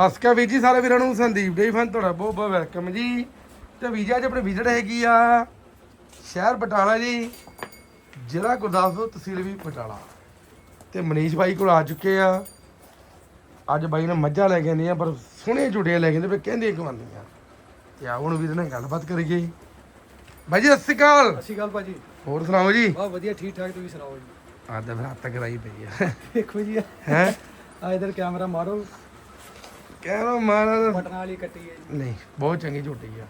ਸਤਿ ਸ਼੍ਰੀ ਅਕਾਲ ਵੀਰ ਜੀ ਸਾਰੇ ਵੀਰਾਂ ਨੂੰ ਸੰਦੀਪ ਡੇ ਫਨ ਤੁਹਾਡਾ ਬਹੁਤ ਬਹੁਤ ਵੈਲਕਮ ਜੀ। ਤੇ ਵੀਜ਼ਾ ਅੱਜ ਆਪਣੇ ਵਿਜ਼ਿਟ ਹੈਗੀ ਆ ਸ਼ਹਿਰ ਬਟਾਲਾ ਜੀ ਜ਼ਿਲ੍ਹਾ ਗੁਰਦਾਸਪੁਰ ਤਹਿਸੀਲ ਵੀ ਬਟਾਲਾ। ਤੇ ਮਨੀਸ਼ ਬਾਈ ਕੋਲ ਆ ਚੁੱਕੇ ਆ। ਅੱਜ ਬਾਈ ਨੇ ਮੱਝਾਂ ਲੈ ਕੇ ਆਂਦੀਆਂ ਪਰ ਸੋਹਣੀਆਂ ਝੁੱਟੀਆਂ ਲੈ ਕੇ ਆਂਦੇ ਪਰ ਕਹਿੰਦੇ ਕਮਾਉਂਦੀਆਂ ਤੇ ਆ ਹੁਣ ਵੀਰ ਨਾਲ ਗੱਲਬਾਤ ਕਰੀਏ। ਬਾਈ ਜੀ ਸਤਿ ਸ਼੍ਰੀ ਅਕਾਲ। ਸਤਿ ਸ਼੍ਰੀ ਅਕਾਲ ਭਾਜੀ। ਹੋਰ ਸੁਣਾਓ ਜੀ? ਵਾਹ ਵਧੀਆ ਠੀਕ ਠਾਕ ਤੁਸੀਂ ਸੁਣਾਓ ਜੀ? ਆ ਤਾਂ ਫਿਰ ਹੱਥ ਕਰਾਈ ਪਈ ਆ। ਦੇਖੋ ਜੀ। ਹੈ? ਆ ਇਧਰ ਕੈਮਰਾ ਮਾਰੋ। ਕਹਿਣਾ ਮਾਰਾ ਬਟਨ ਵਾਲੀ ਕੱਟੀ ਹੈ ਜੀ। ਨਹੀਂ। ਬਹੁਤ ਚੰਗੀ ਝੋਟੀ ਆ।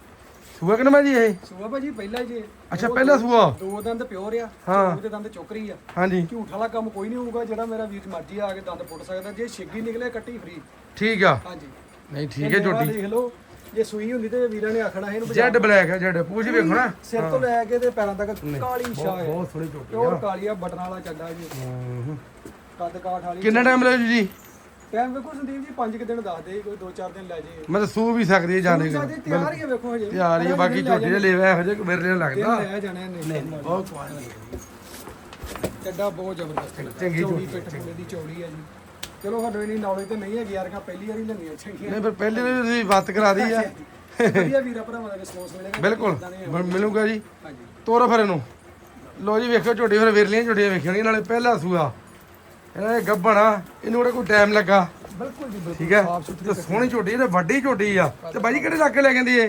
ਸੂਆ ਕਿਨ ਮੈਂ ਜੀ ਇਹ? ਸੂਆ ਭਾਜੀ ਪਹਿਲਾ ਜੀ। ਅੱਛਾ ਪਹਿਲਾ ਸੂਆ? ਦੋ ਦੰਦ ਪਿਓਰ ਆ ਹਾਂ। ਚੌਕ ਦੇ ਦੰਦ ਚੋਕਰੀ ਆ। ਹਾਂਜੀ। ਝੂਠ ਵਾਲਾ ਕੰਮ ਕੋਈ ਨਹੀਂ ਹੋਊਗਾ ਜਿਹੜਾ ਮੇਰਾ ਵੀਰ ਮਰਜ਼ੀ ਆ ਕੇ ਦੰਦ ਪੁੱਟ ਸਕਦਾ। ਜੇ ਛਿੱਗੀ ਨਿਕਲੇ ਕੱਟੀ ਫ੍ਰੀ ਠੀਕ ਆ। ਹਾਂਜੀ। ਨਹੀਂ ਠੀਕ ਹੈ ਝੋਟੀ। ਦੇਖ ਲਓ ਜੇ ਸੂਈ ਹੁੰਦੀ ਤੇ ਵੀਰਾਂ ਨੇ ਆਖਣਾ ਇਹਨੂੰ ਜੈਡ ਬਲੈਕ ਹੈ ਜੈਡ। ਪੂਛ ਵੇਖੋ ਨਾ। ਸਿਰ ਤੋਂ ਲੈ ਕੇ ਤੇ ਪੈਰਾਂ ਤੱਕ ਕਾਲੀ ਸ਼ਾਹ ਹੈ। ਬਹੁਤ ਸੋਹਣੀ ਝੋਟੀ ਪਿਓਰ ਆ ਕਾਲੀ ਆ ਬਟਨ ਵਾਲਾ ਚੱਡਾ ਜੀ। ਹੂੰ। ਕੱਦ ਕਾਠ ਵਾਲੀ ਕਿੰਨਾ ਟਾਈਮ ਲੱਗੂ ਜੀ? ਟਾਈਮ ਵੇਖੋ ਸੰਦੀਪ ਜੀ 5 ਕਿ ਦਿਨ ਦੱਸਦੇ ਕੋਈ 2-4 ਦਿਨ ਲੈ ਜੇ। ਮੈਂ ਤਾਂ ਸੂ ਵੀ ਸਕਦੀ ਹੈ ਜਾਣੇ ਸਾਡੇ ਤਿਆਰ ਹੀ ਆ ਵੇਖੋ ਹਜੇ। ਤਿਆਰ ਹੀ ਆ, ਬਾਕੀ ਝੋਟੀ ਦੇ ਲੈਵਾ ਇਹੋ ਜਿਹੇ ਕਿ ਮੇਰੇ ਨਾਲ ਦਿਨ ਲੱਗਦਾ ਲੈ ਜਾਣੇ ਨੇ ਬਹੁਤ ਸਵਾਦ ਚੱਡਾ ਬਹੁਤ ਜ਼ਬਰਦਸਤ ਹੈ। ਚੰਗੀ ਚੌੜੀ ਪਿੱਠ ਦੀ ਚੌੜੀ ਹੈ ਜੀ। ਚਲੋ ਸਾਨੂੰ ਇਨੀ ਨੌਲੇਜ ਤੇ ਨਹੀਂ ਹੈਗੀ ਯਾਰ ਕਾ ਪਹਿਲੀ ਵਾਰੀ ਲੈਣੀਆਂ ਚੰਗੀਆਂ। ਨਹੀਂ ਪਰ ਪਹਿਲੇ ਵੀ ਤੁਸੀਂ ਬਾਤ ਕਰਾ ਦੀ ਆ। ਵਧੀਆ ਵੀਰਾ ਭਰਾਵਾਂ ਦਾ ਰਿਸਪੌਂਸ ਮਿਲੇਗਾ। ਬਿਲਕੁਲ। ਮਿਲੂਗਾ ਜੀ। ਹਾਂਜੀ। ਤੋਰੋ ਫਿਰ ਇਹਨੂੰ। ਲੋ ਜੀ ਵੇਖੋ ਝੋਟੀ ਫਿਰ ਵਿਰਲੀਆਂ ਝੋਟੀਆਂ ਵੇਖਣਗੀਆਂ ਨਾਲੇ ਪਹਿਲਾ ਸੂਆ। ਇਹਨਾਂ ਦੇ ਗੱਭਣਾ ਇਹਨੂੰ ਕਿਹੜਾ ਕੋਈ ਟਾਈਮ ਲੱਗਾ। ਬਿਲਕੁਲ ਜੀ ਬਿਲਕੁਲ ਠੀਕ ਹੈ? ਸਾਫ਼ ਸੁਥਰੀ ਤੇ ਸੋਹਣੀ ਝੋਟੀ ਤੇ ਵੱਡੀ ਝੋਟੀ ਆ। ਤੇ ਬਾਈ ਜੀ ਕਿਹੜੇ ਇਲਾਕੇ ਲੈ ਕਹਿੰਦੀ ਏ?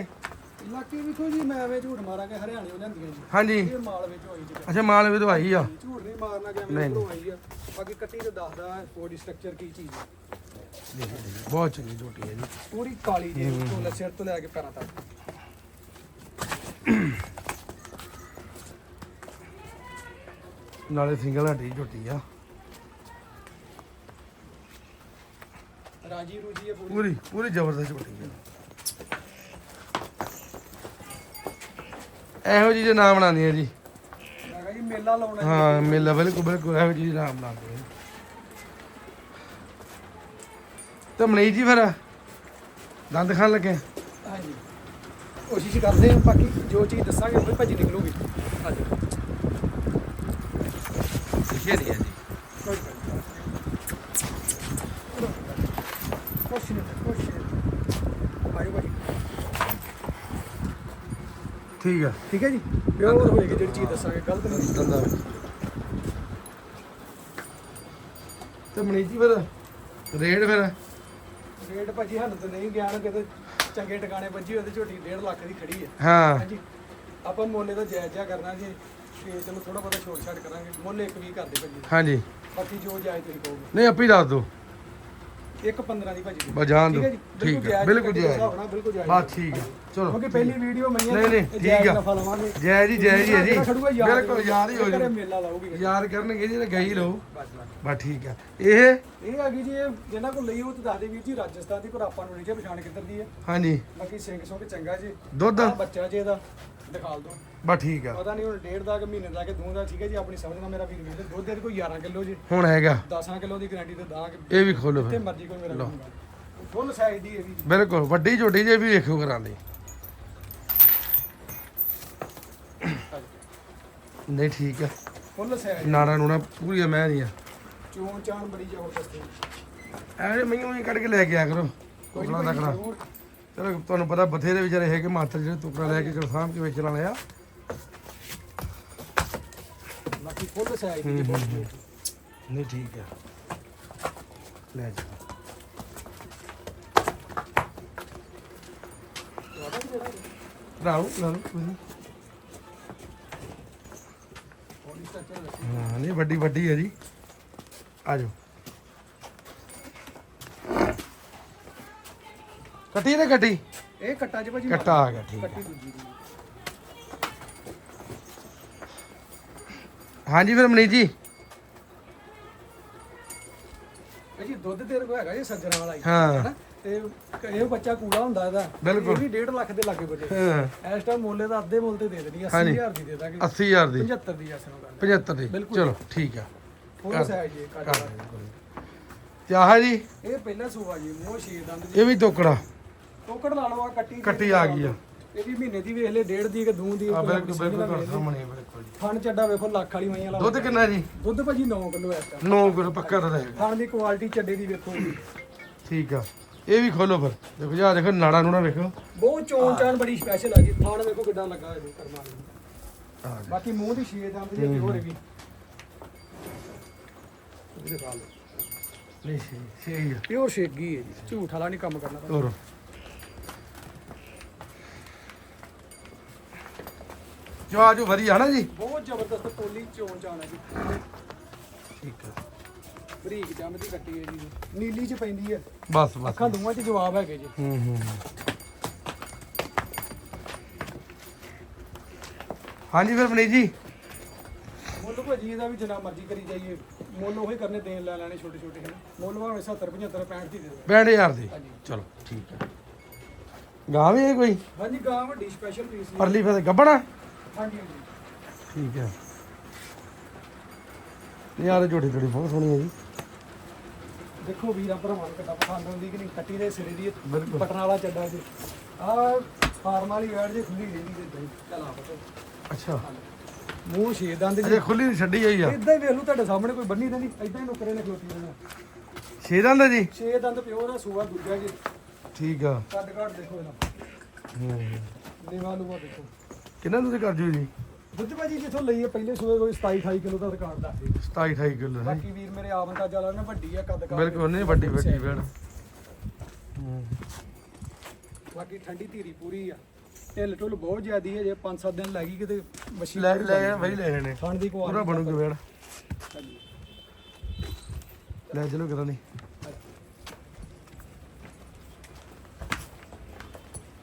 ਇਲਾਕੇ ਵੇਖੋ ਜੀ ਮੈਂ ਐਵੇਂ ਝੂਠ ਮਾਰਾਂਗੇ ਹਰਿਆਣੇ ਉਹ ਲੈਂਦੀਆਂ ਜੀ। ਹਾਂਜੀ। ਇਹ ਮਾਲ ਵਿੱਚ ਹੋਈ ਜੀ। ਅੱਛਾ ਮਾਲ ਵੀ ਦਵਾਈ ਆ। ਝੂਠ ਨਹੀਂ ਮਾਰਨਾ ਕਿ ਐਵੇਂ ਆਈ ਆ। ਬਾਕੀ ਕੱਟੀ ਤੇ ਦੱਸਦਾ ਬੋਡੀ ਸਟਰਕਚਰ ਕੀ ਚੀਜ਼ ਹੈ ਬਹੁਤ ਚੰਗੀ ਝੋਟੀ ਹੈ ਜੀ। ਪੂਰੀ ਕਾਲੀ ਜੀ ਤੋਂ ਸਿਰ ਤੋਂ ਲੈ ਕੇ ਪੈਰਾਂ ਤੱਕ। ਨਾਲੇ ਸਿੰਗਲ ਹੱਡੀ ਝੋਟੀ ਆ। ਰਾਜੀ ਰੂਜੀ ਹੈ ਪੂਰੀ। ਪੂਰੀ ਪੂਰੀ ਜ਼ਬਰਦਸਤ ਝੋਟੀ ਆ ਇਹੋ ਜਿਹੀ ਜੇ ਨਾਮ ਬਣਾਉਂਦੀ ਆ ਜੀ। ਮੈਂ ਕਿਹਾ ਜੀ ਮੇਲਾ ਲਾਉਣਾ ਹਾਂ ਮੇਲਾ ਬਿਲਕੁਲ ਬਿਲਕੁਲ ਇਹੋ ਜਿਹੀ ਨਾਮ ਬਣਾਉਂਦੇ ਆ ਤੇ ਮਨੀਸ਼ ਜੀ ਫਿਰ ਦੰਦ ਖਾਣ ਲੱਗੇ? ਹਾਂਜੀ। ਕੋਸ਼ਿਸ਼ ਕਰਦੇ ਹਾਂ ਬਾਕੀ ਜੋ ਚੀਜ਼ ਦੱਸਾਂਗੇ ਉਹ ਭਾਜੀ ਨਿਕਲੂਗੀ। ਹਾਂਜੀ। ਲਿਖਿਆ ਨਹੀਂ ਹੈ ਜੀ ਕੋਈ ਗੱਲ ਨਹੀਂ। ਕੁਛ ਨਹੀਂ ਕੁਛ ਨਹੀਂ ਆਇਓ ਭਾਜੀ ਠੀਕ ਆ। ਠੀਕ ਹੈ ਜੀ। ਪਿਓਰ ਹੋਏਗੀ ਜਿਹੜੀ ਚੀਜ਼ ਦੱਸਾਂਗੇ ਗਲਤ ਨਹੀਂ ਦੰਦਾ ਤੇ ਮਨੀਸ਼ ਜੀ ਫਿਰ ਰੇਟ ਫਿਰ? ਰੇਟ ਭਾਜੀ ਸਾਨੂੰ ਤਾਂ ਨਹੀਂ ਗਿਆ ਨਾ ਕਿਤੇ। ਚੰਗੇ ਟਿਕਾਣੇ ਵੱਜੀ ਉਹਦੇ ਝੋਟੀ 1.5 ਲੱਖ ਦੀ ਖੜੀ ਹੈ। ਹਾਂ। ਹਾਂਜੀ। ਆਪਾਂ ਮੁੱਲੇ ਦਾ ਜਾਇਜ਼ ਜਿਹਾ ਕਰਨਾ ਜੀ ਤੇ ਚਲੋ ਥੋੜਾ ਬਹੁਤਾ ਛੋਟ ਛਾਟ ਕਰਾਂਗੇ। ਮੁੱਲ ਇੱਕ ਵੀ ਕਰਦੇ ਭਾਜੀ। ਹਾਂਜੀ। ਬਾਕੀ ਜੋ ਜਾਇਜ਼ ਤੁਸੀਂ ਕਹੋਗੇ। ਨਹੀਂ ਆਪੇ ਹੀ ਦੱਸ ਦਿਓ। ਇੱਕ 15 ਦੀ ਭਾਜੀ। ਬਸ ਜਾਣ ਠੀਕ ਦਿਓ। ਠੀਕ ਹੈ। ਬਿਲਕੁਲ ਦੇ ਜਾਇਜ਼ ਬਿਲਕੁਲ ਜਾਇਜ਼ ਬਸ ਠੀਕ ਹੈ। ਚਲੋ ਕਿਉਂਕਿ ਪਹਿਲੀ ਵੀਡੀਓ ਮਈਆਂ ਨਹੀਂ, ਨਹੀਂ, ਠੀਕ ਆ। ਜੈ। ਜੀ ਜੈ ਜੀ ਜੀ ਬਿਲਕੁਲ ਯਾਰ ਹੀ ਹੋ ਜੂ ਯਾਰ ਕਰਨਗੇ ਜੀ ਤੇ ਗਈ ਰਹੋ ਬਸ ਠੀਕ ਆ ਇਹ ਇਹ ਆ ਗਈ ਜੀ ਇਹ ਜਿਹਨਾਂ ਕੋਲ ਲਈ ਉਹ ਤੇ ਦੱਸਦੇ ਵੀਰ ਜੀ ਰਾਜਸਥਾਨ ਦੀ ਪਰ ਆਪਾਂ ਨੂੰ ਨਹੀਂ ਜੇ ਪਛਾਣ ਕਿੱਧਰ ਦੀ ਹੈ। ਹਾਂਜੀ। ਬਾਕੀ ਸਿੰਘ ਸੁੰਘ ਚੰਗਾ ਜੀ। ਦੁੱਧ? ਬੱਚਾ ਜੀ ਇਹਦਾ ਦਿਖਾਲ ਦੋ ਬਸ ਠੀਕ ਆ ਪਤਾ ਨਹੀਂ ਹੁਣ ਡੇਢ ਦਾ ਕਿ ਮਹੀਨੇ ਦਾ ਕਿ ਦੋ ਦਾ ਠੀਕ ਹੈ ਜੀ? ਆਪਣੀ ਸਮਝ ਨਾਲ ਮੇਰਾ ਵੀਰ ਵੀਰ ਦੁੱਧ ਦੇ ਕੋਈ 11 ਕਿਲੋ ਜੀ। ਹੁਣ ਹੈਗਾ। 10 ਕਿਲੋ ਦੀ ਗਾਰੰਟੀ ਤੇ ਦਾਂਗੇ ਇਹ ਵੀ ਖੋਲੋ ਫਿਰ। ਮਰਜ਼ੀ ਕੋਈ ਮੇਰਾ ਲਊਗਾ ਫੁੱਲ ਸਾਈਜ਼ ਦੀ ਇਹ ਵੀ। ਬਿਲਕੁਲ ਵੱਡੀ ਝੋਟੀ ਜੇ ਵੀ ਵੇਖੋ ਕਰਾਂਦੇ ਨਹੀਂ ਠੀਕ ਆ। ਫੁੱਲ ਸਾਈਜ਼ ਨਾੜਾ ਨੂਣਾ ਪੂਰੀ ਮੈਂ ਨਹੀਂ ਆ ਚੋਣ ਚਾਣ ਬੜੀ ਜ਼ਬਰਦਸਤ ਹੈ। ਐਵੇਂ ਮੈਨੂੰ ਹੀ ਕੱਢ ਕੇ ਲੈ ਕੇ ਆ ਕਰੋ। ਟੁਕੜਾ ਤੱਕੜਾ ਜ਼ਰੂਰ। ਚਲੋ ਤੁਹਾਨੂੰ ਪਤਾ ਬਥੇਰੇ ਵਿਚਾਰੇ ਹੈਗੇ ਮਾਤਰ ਜਿਹੜੇ ਟੁਕੜਾ ਲੈ ਕੇ ਸਾਂਭ ਕੇ ਵੇਚਣ ਵਾਲੇ ਆ। ਬਾਕੀ ਫੁੱਲ ਸਾਈਜ਼ ਦੀ ਬਹੁਤ। ਨਹੀਂ ਠੀਕ ਆ। ਲੈ ਜਾ ਸਟਰਕਚਰ ਦੇਖੋ। ਹਾਂ ਨਹੀਂ ਵੱਡੀ ਵੱਡੀ ਹੈ ਜੀ ਆ ਜਾਓ ਕੱਟੀ ਨਾ ਕੱਟੀ ਇਹ ਕੱਟਾ ਚ ਭਾਜੀ ਕੱਟਾ ਆ ਗਿਆ ਠੀਕ ਦੀ। ਹਾਂਜੀ ਫਿਰ ਮਨੀਤ ਜੀ। ਭਾਜੀ ਦੁੱਧ ਤੇਰੇ ਕੋਲ ਹੈਗਾ ਜੀ ਸੱਜਣਾ ਵਾਲਾ ਹੀ ਹਾਂ। ਹੈਨਾ ਤੇ ਇਹ ਬੱਚਾ ਕੂੜਾ ਹੁੰਦਾ ਇਹਦਾ। ਬਿਲਕੁਲ। ਇਹ ਵੀ 1.5 ਲੱਖ ਦੇ ਲਾਗੇ ਬਜੇ ਹਾਂ। ਇਸ ਟਾਈਮ ਮੁੱਲੇ ਦਾ ਅੱਧੇ ਮੁੱਲ ਤੇ ਦੇ ਦੇਣੀ ਹਾਂਜੀ। 80000 ਦੀ ਦੇ ਦਾਂਗੇ। 80000 ਦੀ। 75 ਦੀ ਨੂੰ ਗੱਲ 75 ਦੀ। ਬਿਲਕੁਲ। ਚਲੋ ਠੀਕ ਆ। ਫੁੱਲ ਸਾਈਜ਼ ਜੀ ਕੱਟ ਕਰ। ਦਿਓ ਕੋਈ ਨੀ। ਤੇ ਆਹ ਜੀ। ਇਹ ਪਹਿਲਾ ਸੂਆ ਜੀ ਮੋਹ ਛੇ ਦੰਦ ਦੀ ਇਹ ਵੀ ਟੋਕੜਾ ਟੋਕੜ ਲਾ ਲਓ ਆ ਕੱਟੀ ਦੀ ਕੱਟੀ ਆ ਗਈ ਆ। ਇਹ ਵੀ ਮਹੀਨੇ ਦੀ ਵੇਖ ਲੈ ਡੇਢ ਦੀ ਕਿ ਦੂੰ ਦੀ ਆ ਬਿਲਕੁਲ ਬਿਲਕੁਲ ਤੁਹਾਡੇ। ਸਾਹਮਣੇ ਆ, ਬਿਲਕੁਲ ਜੀ। ਥਣ ਚੱਡਾ ਵੇਖੋ ਲੱਖ ਵਾਲੀ ਮਈਆਂ ਲਾ ਦੁੱਧ ਕਿੰਨਾ ਜੀ? ਦੁੱਧ ਭਾਜੀ 9 ਕਿਲੋ ਇਸ ਟਾਈਮ 9 ਕਿਲੋ ਪੱਕਾ ਤਾਂ ਰਹੇਗਾ ਥਣ ਦੀ ਕੁਆਲਿਟੀ ਚੱਡੇ ਦੀ ਵੇਖੋ ਠੀਕ ਆ। ਇਹ ਵੀ ਖੋਲੋ ਫਿਰ। ਦੇਖੋ ਜੀ ਆ ਦੇਖੋ ਨਾੜਾ ਨੂੜਾ ਵੇਖੋ। ਬਹੁਤ ਚੋਣ ਚਾਣ ਬੜੀ ਸਪੈਸ਼ਲ ਆ ਜੀ। ਥਾਣ ਵੇਖੋ ਕਿੱਦਾਂ ਲੱਗਾ ਜੀ। ਕਰਮਾ ਨੂੰ। ਬਾਕੀ ਮੂੰਹ ਦੀ ਛੇ ਦੰਦ ਜੇ ਹੋਰ ਵੀ ਇਹਦੇ ਖਾ ਲਓ ਨਹੀਂ ਸਹੀ ਆ। ਪਿਓਰ ਸ਼ੇਗੀ ਹੈ ਜੀ। ਝੂਠ ਵਾਲਾ ਨਹੀਂ ਕੰਮ ਕਰਨਾ ਤੋਰੋ ਜੋ ਆਜੋ ਵਧੀਆ ਨਾ ਜੀ? ਬਹੁਤ ਜ਼ਬਰਦਸਤ ਪੋਲੀ ਚੋਣ ਚਾਣ ਹੈ ਜੀ। ਠੀਕ ਹੈ ਬਰੀਕ ਜੰਮ ਦੀ ਕੱਟੀ ਹੈ ਜੀ। ਨੀਲੀ ਚ ਪੈਂਦੀ ਹੈ ਬਸ ਬਸ। ਅੱਖਾਂ ਦੋਵਾਂ ਚ ਜਵਾਬ ਹੈਗੇ ਜੀ। ਹੂੰ ਹੂੰ ਹਾਂਜੀ ਫਿਰ ਮਨੀ ਜੀ। ਮੁੱਲ ਭਾਜੀ ਇਹਦਾ ਵੀ ਜਿੰਨਾ ਮਰਜ਼ੀ ਕਰੀ ਜਾਈਏ। ਮੁੱਲ ਉਹੀ ਕਰਨੇ ਦੇਣ ਲੈ ਲੈਣੇ ਛੋਟੇ ਛੋਟੇ ਹਨ। ਮੁੱਲ ਭਾਵੇਂ 70 75 65 ਦੀ ਦੇ ਦਿਓ। 65000 ਦੀ। ਚਲੋ ਠੀਕ ਹੈ। ਗਾਂ ਵੀ ਹੈ ਕੋਈ? ਹਾਂਜੀ ਗਾਂ ਵੱਡੀ ਸਪੈਸ਼ਲ ਪੀਸ ਪਰਲੀ ਫਿਰ ਗੱਬਣਾ ਹਾਂਜੀ ਹਾਂਜੀ। ਠੀਕ ਹੈ। ਯਾਰ ਜੋੜੀ ਜੋੜੀ ਬਹੁਤ ਸੋਹਣੀ ਹੈ ਜੀ। ਦੇਖੋ ਵੀਰਾਂ ਭਰਾਵਾਂ ਨੂੰ ਕਿੱਦਾਂ ਪਸੰਦ ਆਉਂਦੀ ਕਿ ਨਹੀਂ? ਕੱਟੀ ਦੇ ਸਿਰੇ ਦੀ। ਬਟਨ ਵਾਲਾ ਚੱਡਾ ਜੀ। ਆਹ ਫਾਰਮ ਵਾਲੀ ਵੈੜ ਜੇ ਖੁੱਲੀ ਰਹਿੰਦੀ ਤੇ ਦਹੀਂ ਚੱਲ ਆ ਅੱਛਾ। ਮੂੰਹ ਛੇ ਦੰਦ ਜੀ। ਖੁੱਲੀ ਨਹੀਂ ਛੱਡੀ ਹੋਈ ਆ। ਇਦਾਂ ਹੀ ਵੇਖ ਲਓ ਤੁਹਾਡੇ ਸਾਹਮਣੇ ਕੋਈ ਬੰਨੀ ਤਾਂ ਨਹੀਂ। ਇਦਾਂ ਹੀ ਨੁਕਰੇ ਨੇ ਖਲੋਤੀ ਰਹਿਣਾ ਛੇ ਦੰਦ ਹੈ ਜੀ? ਛੇ ਦੰਦ ਪਿਓਰ ਆ ਸੂਆ ਦੂਜਾ ਜੀ। ਠੀਕ ਆ। ਕੱਦ ਘਾਟ ਦੇਖੋ ਇਹਦਾ ਹੂੰ। ਨੀਵਾ ਲੂਆ ਦੇਖੋ। ਕਿੰਨਾ ਤੁਸੀਂ ਕਰ ਜੂ ਜੀ? ਦੁੱਧ ਭਾਜੀ ਜਿੱਥੋਂ ਲਈ ਹੈ ਪਹਿਲੇ ਸੂਏ ਕੋਈ 27 28 ਕਿਲੋ ਦਾ ਰਿਕਾਰਡ ਦੱਸ ਦੇ 27 28 ਕਿਲੋ ਹੈ ਬਾਕੀ ਵੀਰ ਮੇਰੇ ਆਵੰਤਾ ਜਾਲਾ ਨੇ ਵੱਡੀ ਆ ਕੱਦ ਘਾਟ ਬਿਲਕੁਲ ਨਹੀਂ ਵੱਡੀ ਵੱਡੀ ਵੇੜ ਬਾਕੀ ਠੰਡੀ ਧੀਰੀ ਪੂਰੀ ਆ। ਢਿੱਲ ਢੁੱਲ ਬਹੁਤ ਜ਼ਿਆਦੀ ਹੈ ਜੇ 5-7 ਦਿਨ ਲੱਗੀ ਕਿਤੇ ਮੱਛੀ ਲੈ ਲੈ ਵਹੀ ਲੈ ਲੈਣੇ ਖਾਣ ਦੀ ਪੂਰਾ ਕੁਆਲਿਟੀ ਬਣੂਗੀ ਵੇੜ। ਲੈ ਚਲੋ ਕਿਦਾਂ ਨਹੀਂ।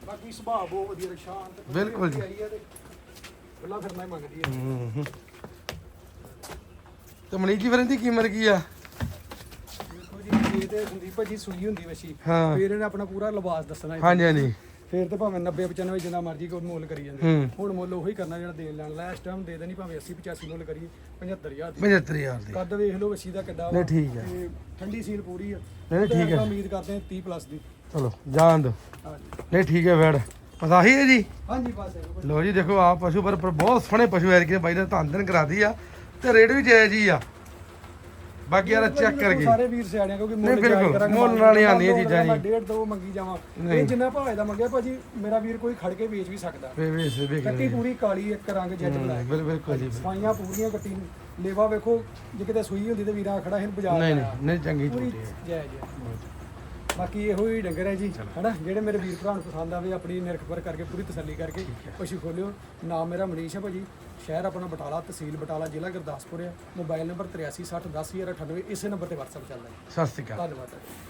ਬਾਕੀ ਸੁਭਾਅ ਬਹੁਤ ਵਧੀਆ ਸ਼ਾਂਤ। ਬਿਲਕੁਲ ਜੀ। ਬੱਲਾ ਫਿਰਨਾ ਹੀ ਮੰਗਦੀ ਹੈ। ਹੂੰ। ਹੂੰ। ਤੇ ਮਨੀਸ਼ ਜੀ ਫਿਰ ਇਹਦੀ ਕੀਮਤ ਕੀ ਆ? ਦੇਖੋ ਜੀ ਇਹ ਤੇ ਸੰਦੀਪ ਭਾਜੀ ਸੂਈ ਹੁੰਦੀ ਵਸ਼ੀ। ਹਾਂ। ਫਿਰ ਇਹਨੇ ਆਪਣਾ ਪੂਰਾ ਲਿਬਾਸ ਦੱਸਣਾ ਹੈ। ਹਾਂਜੀ ਹਾਂਜੀ। ਫਿਰ ਤੇ ਭਾਵੇਂ 90 95 ਜਿੰਨਾ ਮਰਜ਼ੀ ਕੋਈ ਮੁੱਲ ਕਰੀ ਜਾਂਦੇ। ਹੂੰ। ਹੁਣ ਮੁੱਲ ਉਹੀ ਕਰਨਾ ਜਿਹੜਾ ਦੇਣ ਲੈਣ ਲਾਸਟ ਟਾਈਮ ਦੇ ਦੇਣੀ ਭਾਵੇਂ 80 85 ਮੁੱਲ ਕਰੀਏ 75000 ਦੀ। 75000 ਦੀ। ਕੱਦ ਵੇਖ ਲਓ ਵਸ਼ੀ ਦਾ ਕਿੱਡਾ ਨਹੀਂ ਠੀਕ ਹੈ ਤੇ ਠੰਡੀ ਸੀਲ ਪੂਰੀ ਆ। ਨਹੀਂ ਨਹੀਂ, ਠੀਕ ਆਪਾਂ ਹੈ ਉਮੀਦ ਕਰਦੇ ਹਾਂ 30 ਪਲੱਸ ਦੀ। ਚਲੋ ਜਾਣ ਦੋ ਹਾਂਜੀ। ਨਹੀਂ ਠੀਕ ਹੈ ਪਸਾਹੀ ਹੈ ਜੀ? ਹਾਂਜੀ ਬਸ। ਲੋ ਜੀ ਦੇਖੋ ਆ ਪਸ਼ੂ ਪਰ ਪਰ ਬਹੁਤ ਸੋਹਣੇ ਪਸ਼ੂ ਐਰ ਕੇ ਬਾਈ ਨੇ ਧੰਨ ਕਰਾਦੀ ਆ ਤੇ ਰੇਟ ਵੀ ਜਾਇਜ਼ ਹੀ ਆ। ਬਾਕੀ ਯਾਰ ਚੈੱਕ ਕਰਕੇ। ਸਾਰੇ ਵੀਰ ਸਿਆਣਿਆਂ ਕਿਉਂਕਿ ਮੁੱਲ ਜਾਇਜ਼ ਕਰਾਂਗੇ ਮੁੱਲ ਨਾਲ ਹੀ ਆਉਂਦੀਆਂ ਚੀਜ਼ਾਂ ਜੀ। ਡੇਢ ਦੋ ਮੰਗੀ ਜਾਵਾਂ। ਇਹ ਜਿੰਨਾ ਭਾਵੇਂ ਦਾ ਮੰਗਿਆ ਭਾਜੀ ਮੇਰਾ ਵੀਰ ਕੋਈ ਖੜ ਕੇ ਵੇਚ ਵੀ ਸਕਦਾ। ਵੇ ਵੇ ਸੇ ਵੇ ਕੱਟੀ ਪੂਰੀ ਕਾਲੀ ਇੱਕ ਰੰਗ ਜੱਜ ਬਣਾਇਆ। ਬਿਲ ਬਿਲਕੁਲ ਜੀ ਸਫਾਈਆਂ ਪੂਰੀਆਂ ਕੱਟੀ ਲੇਵਾ ਵੇਖੋ ਜੇ ਕਿਤੇ ਸੂਈ ਹੁੰਦੀ ਤੇ ਵੀਰਾਂ ਖੜਾ ਇਹਨੂੰ ਬਾਜ਼ਾਰ ਨਹੀਂ। ਨਹੀਂ ਚੰਗੀ ਝੂਠੀ ਹੈ। ਜਾਇਜ਼ ਹੈ। ਬਾਕੀ ਇਹੋ ਹੀ ਡੰਗਰ ਹੈ ਜੀ ਹਨਾ? ਜਿਹੜੇ ਮੇਰੇ ਵੀਰ ਭਰਾ ਨੂੰ ਪਸੰਦ ਆਵੇ ਆਪਣੀ ਨਿਰਖ ਪਰ ਕਰਕੇ ਪੂਰੀ ਤਸੱਲੀ ਕਰਕੇ ਪਸ਼ੂ ਖੋਲਿਓ। ਨਾਮ ਮੇਰਾ ਮਨੀਸ਼ ਹੈ ਭਾਜੀ। ਸ਼ਹਿਰ ਆਪਣਾ ਬਟਾਲਾ ਤਹਿਸੀਲ ਬਟਾਲਾ ਜ਼ਿਲ੍ਹਾ ਗੁਰਦਾਸਪੁਰ ਹੈ। ਮੋਬਾਈਲ ਨੰਬਰ 83601098 ਇਸੇ ਨੰਬਰ ਤੇ WhatsApp ਚੱਲਦਾ ਹੈ। ਸਤਿ ਸ਼੍ਰੀ ਅਕਾਲ। ਧੰਨਵਾਦ।